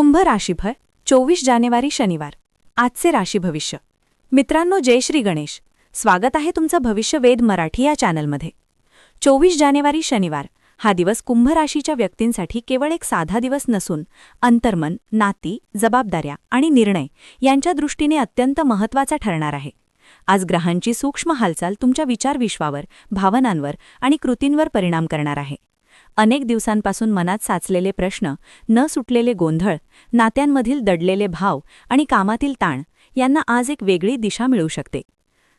कुंभ राशीफळ चोवीस जानेवारी शनिवार. आजचे राशी भविष्य. मित्रांनो जय श्री गणेश. स्वागत आहे तुमचं भविष्य वेद मराठी या चॅनलमध्ये. चोवीस जानेवारी शनिवार हा दिवस कुंभ राशीच्या व्यक्तींसाठी केवळ एक साधा दिवस नसून अंतर्मन नाती जबाबदाऱ्या आणि निर्णय यांच्या दृष्टीने अत्यंत महत्त्वाचा ठरणार आहे. आज ग्रहांची सूक्ष्म हालचाल तुमच्या विचारविश्वावर भावनांवर आणि कृतींवर परिणाम करणार आहे. अनेक दिवसांपासून मनात साचलेले प्रश्न न सुटलेले गोंधळ नात्यांमधील दडलेले भाव आणि कामातील ताण यांना आज एक वेगळी दिशा मिळू शकते.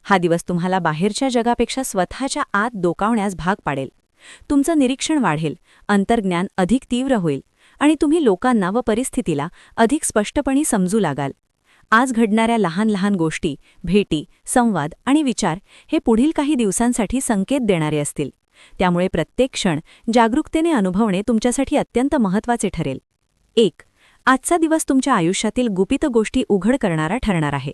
हा दिवस तुम्हाला बाहेरच्या जगापेक्षा स्वतःच्या आत डोकावण्यास भाग पाडेल. तुमचं निरीक्षण वाढेल अंतर्ज्ञान अधिक तीव्र होईल आणि तुम्ही लोकांना व परिस्थितीला अधिक स्पष्टपणे समजू लागाल. आज घडणाऱ्या लहान लहान गोष्टी भेटी संवाद आणि विचार हे पुढील काही दिवसांसाठी संकेत देणारे असतील. त्यामुळे प्रत्येक क्षण जागरूकतेने अनुभवणे तुमच्यासाठी अत्यंत महत्त्वाचे ठरेल. एक आजचा दिवस तुमच्या आयुष्यातील गुपित गोष्टी उघड करणारा ठरणार आहे.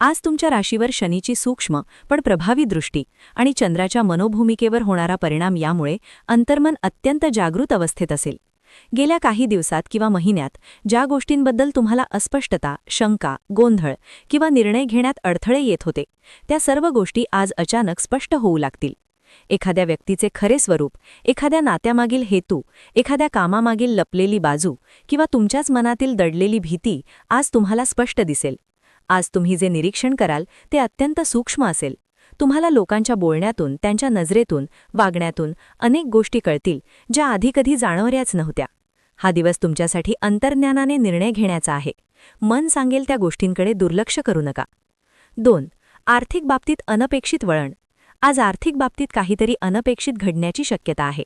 आज तुमच्या राशीवर शनीची सूक्ष्म पण प्रभावी दृष्टी आणि चंद्राच्या मनोभूमिकेवर होणारा परिणाम यामुळे अंतर्मन अत्यंत जागृत अवस्थेत असेल. गेल्या काही दिवसात किंवा महिन्यात ज्या गोष्टींबद्दल तुम्हाला अस्पष्टता शंका गोंधळ किंवा निर्णय घेण्यात अडथळे येत होते त्या सर्व गोष्टी आज अचानक स्पष्ट होऊ लागतील. एखाद्या व्यक्तीचे खरे स्वरूप एखाद्या नात्यामागील हेतू एखाद्या कामामागील लपलेली बाजू किंवा तुमच्याच मनातील दडलेली भीती आज तुम्हाला स्पष्ट दिसेल. आज तुम्ही जे निरीक्षण कराल ते अत्यंत सूक्ष्म असेल. तुम्हाला लोकांच्या बोलण्यातून त्यांच्या नजरेतून वागण्यातून अनेक गोष्टी कळतील ज्या आधी कधी जाणवऱ्याच नव्हत्या. हा दिवस तुमच्यासाठी अंतर्ज्ञानाने निर्णय घेण्याचा आहे. मन सांगेल त्या गोष्टींकडे दुर्लक्ष करू नका. दोन आर्थिक बाबतीत अनपेक्षित वळण. आज आर्थिक बाबतीत काहीतरी अनपेक्षित घडण्याची शक्यता आहे.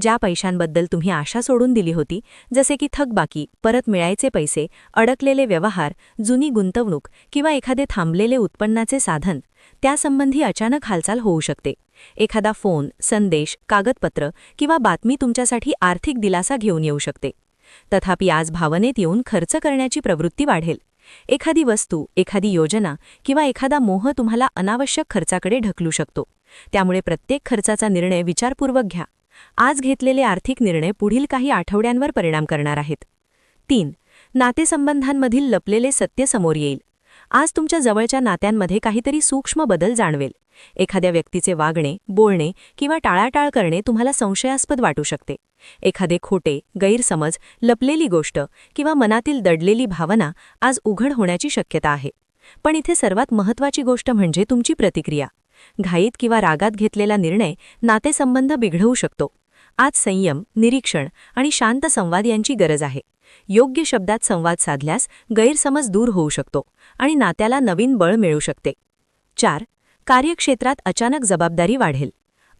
ज्या पैशांबद्दल तुम्ही आशा सोडून दिली होती जसे की थकबाकी परत मिळायचे पैसे अडकलेले व्यवहार जुनी गुंतवणूक किंवा एखादे थांबलेले उत्पन्नाचे साधन त्यासंबंधी अचानक हालचाल होऊ शकते. एखादा फोन संदेश कागदपत्र किंवा बातमी तुमच्यासाठी आर्थिक दिलासा घेऊन येऊ शकते. तथापि आज भावनेत येऊन खर्च करण्याची प्रवृत्ती वाढेल. एखादी वस्तू एखादी योजना किंवा एखादा मोह तुम्हाला अनावश्यक खर्चाकडे ढकलू शकतो. त्यामुळे प्रत्येक खर्चाचा निर्णय विचारपूर्वक घ्या. आज घेतलेले आर्थिक निर्णय पुढील काही आठवड्यांवर परिणाम करणार आहेत. तीन नातेसंबंधांमधील लपलेले सत्य समोर येईल. आज तुमच्या जवळच्या नात्यांमध्ये काहीतरी सूक्ष्म बदल जाणवेल. एखाद्या व्यक्तीचे वागणे बोलणे किंवा टाळाटाळ करणे तुम्हाला संशयास्पद वाटू शकते. एखादे खोटे गैरसमज लपलेली गोष्ट किंवा मनातील दडलेली भावना आज उघड होण्याची शक्यता आहे. पण इथे सर्वात महत्त्वाची गोष्ट म्हणजे तुमची प्रतिक्रिया. घाईत किंवा रागात घेतलेला निर्णय नातेसंबंध बिघडवू शकतो. आज संयम निरीक्षण आणि शांत संवाद यांची गरज आहे. योग्य शब्दात संवाद साधल्यास गैरसमज दूर होऊ शकतो आणि नात्याला नवीन बळ मिळू शकते. चार कार्यक्षेत्रात अचानक जबाबदारी वाढेल.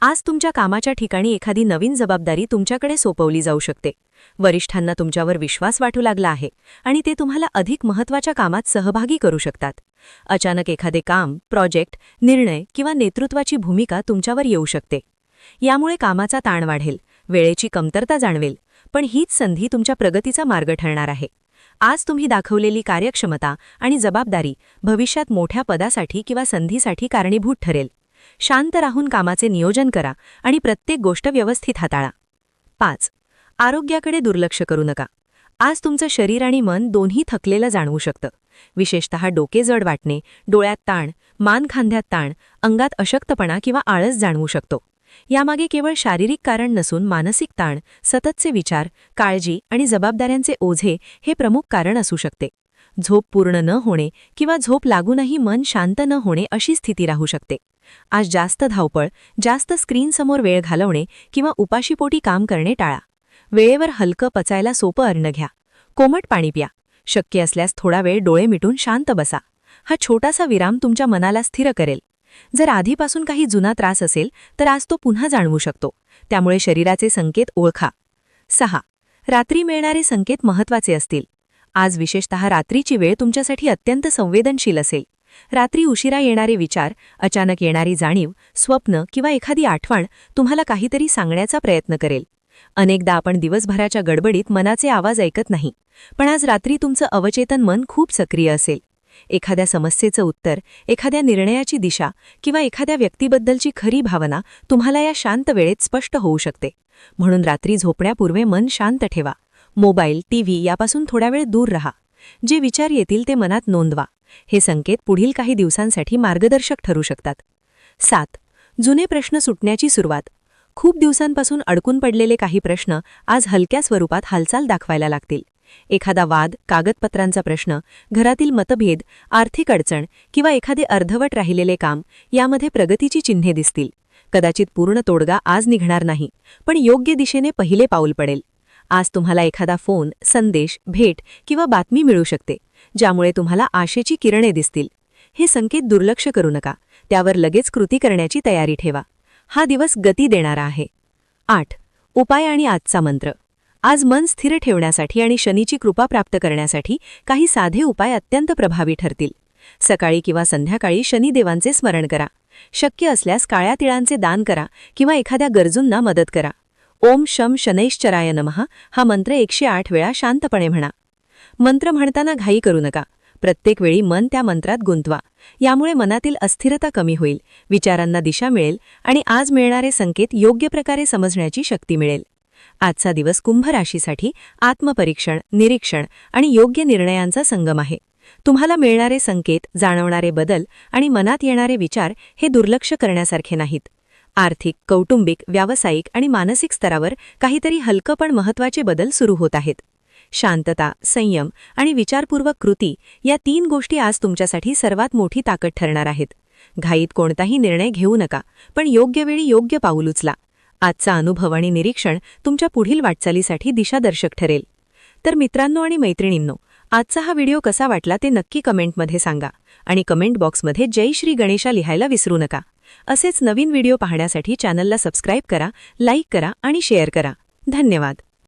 आज तुमच्या कामाच्या ठिकाणी एखादी नवीन जबाबदारी तुमच्याकडे सोपवली जाऊ शकते. वरिष्ठांना तुमच्यावर विश्वास वाटू लागला आहे आणि ते तुम्हाला अधिक महत्त्वाच्या कामात सहभागी करू शकतात. अचानक एखादे काम प्रोजेक्ट निर्णय किंवा नेतृत्वाची भूमिका तुमच्यावर येऊ शकते. यामुळे कामाचा ताण वाढेल वेळेची कमतरता जाणवेल पण हीच संधी तुमच्या प्रगतीचा मार्ग ठरणार आहे. आज तुम्ही दाखवलेली कार्यक्षमता आणि जबाबदारी भविष्यात मोठ्या पदासाठी किंवा संधीसाठी कारणीभूत ठरेल. शांत राहून कामाचे नियोजन करा आणि प्रत्येक गोष्ट व्यवस्थित हाताळा. पाच. आरोग्याकडे दुर्लक्ष करू नका. आज तुमचं शरीर आणि मन दोन्ही थकलेलं जाणवू शकतं. विशेषतः डोके जड वाटणे डोळ्यात ताण मान खांद्यात ताण अंगात अशक्तपणा किंवा आळस जाणवू शकतो. यामागे केवळ शारीरिक कारण नसून मानसिक ताण सततचे विचार काळजी आणि जबाबदाऱ्यांचे ओझे हे प्रमुख कारण असू शकते. झोप पूर्ण न होणे किंवा झोप लागूनही मन शांत न होणे अशी स्थिती राहू शकते. आज जास्त धावपळ जास्त स्क्रीनसमोर वेळ घालवणे किंवा उपाशीपोटी काम करणे टाळा. वेळेवर हलकं पचायला सोपं अन्न घ्या. कोमट पाणी प्या. शक्य असल्यास थोडा वेळ डोळे मिटून शांत बसा. हा छोटासा विराम तुमच्या मनाला स्थिर करेल. जर आधीपासून काही जुना त्रास असेल तर आज तो पुन्हा जाणवू शकतो. त्यामुळे शरीराचे संकेत ओळखा. सहा. रात्री मिळणारे संकेत महत्त्वाचे असतील. आज विशेषतः रात्रीची वेळ तुमच्यासाठी अत्यंत संवेदनशील असेल. रात्री उशिरा येणारे विचार अचानक येणारी जाणीव स्वप्न किंवा एखादी आठवण तुम्हाला काहीतरी सांगण्याचा प्रयत्न करेल. अनेकदा आपण दिवसभराच्या गडबडीत मनाचे आवाज ऐकत नाही पण आज रात्री तुमचं अवचेतन मन खूप सक्रिय असेल. एखाद्या समस्येचं उत्तर एखाद्या निर्णयाची दिशा किंवा एखाद्या व्यक्तीबद्दलची खरी भावना तुम्हाला या शांत वेळेत स्पष्ट होऊ शकते. म्हणून रात्री झोपण्यापूर्वी मन शांत ठेवा. मोबाईल टीव्ही यापासून थोडा वेळ दूर राहा. जे विचार येतील ते मनात नोंदवा. हे संकेत पुढील काही दिवसांसाठी मार्गदर्शक ठरू शकतात. सात. जुने प्रश्न सुटण्याची सुरुवात. खूप दिवसांपासून अडकून पडलेले काही प्रश्न आज हलक्या स्वरूपात हालचाल दाखवायला लागतील. एखादा वाद कागदपत्रांचा प्रश्न घरातील मतभेद आर्थिक अडचण किंवा एखादे अर्धवट राहिलेले काम यामध्ये प्रगतीची चिन्हे दिसतील. कदाचित पूर्ण तोडगा आज निघणार नाही पण योग्य दिशेने पहिले पाऊल पडेल. आज तुम्हाला एखादा फोन संदेश भेट किंवा बातमी मिळू शकते ज्यामुळे तुम्हाला आशेची किरणे दिसतील. हे संकेत दुर्लक्ष करू नका त्यावर लगेच कृती करण्याची तयारी ठेवा. हा दिवस गती देणारा आहे. आठ. उपाय आणि आजचा मंत्र. आज मन स्थिर ठेवण्यासाठी आणि शनीची कृपा प्राप्त करण्यासाठी काही साधे उपाय अत्यंत प्रभावी ठरतील. सकाळी किंवा संध्याकाळी शनिदेवांचे स्मरण करा. शक्य असल्यास काळ्या तिळांचे दान करा किंवा एखाद्या गरजूंना मदत करा. ओम शम शनैश्चराय नमः हा मंत्र एकशे आठ वेळा शांतपणे म्हणा. मंत्र म्हणताना घाई करू नका. प्रत्येक वेळी मन त्या मंत्रात गुंतवा. यामुळे मनातील अस्थिरता कमी होईल विचारांना दिशा मिळेल आणि आज मिळणारे संकेत योग्य प्रकारे समजण्याची शक्ती मिळेल. आजचा दिवस कुंभ राशीसाठी आत्मपरीक्षण निरीक्षण आणि योग्य निर्णयांचा संगम आहे. तुम्हाला मिळणारे संकेत जाणवणारे बदल आणि मनात येणारे विचार हे दुर्लक्ष करण्यासारखे नाहीत. आर्थिक कौटुंबिक व्यावसायिक आणि मानसिक स्तरावर काहीतरी हलकं पण महत्त्वाचे बदल सुरू होत आहेत. शांतता संयम आणि विचारपूर्वक कृती या तीन गोष्टी आज तुमच्यासाठी सर्वात मोठी ताकद ठरणार आहेत. घाईत कोणताही निर्णय घेऊ नका पण योग्य वेळी योग्य पाऊल उचला. आजचा अनुभव आणि निरीक्षण तुमच्या पुढील वाटचालीसाठी दिशादर्शक ठरेल. तर मित्रांनो आणि मैत्रिणींनो आजचा हा व्हिडिओ कसा वाटला ते नक्की कमेंटमध्ये सांगा आणि कमेंट बॉक्समध्ये जय श्री गणेशा लिहायला विसरू नका. असेच नवीन व्हिडिओ पाहण्यासाठी चॅनलला सबस्क्राईब करा लाईक करा आणि शेअर करा. धन्यवाद.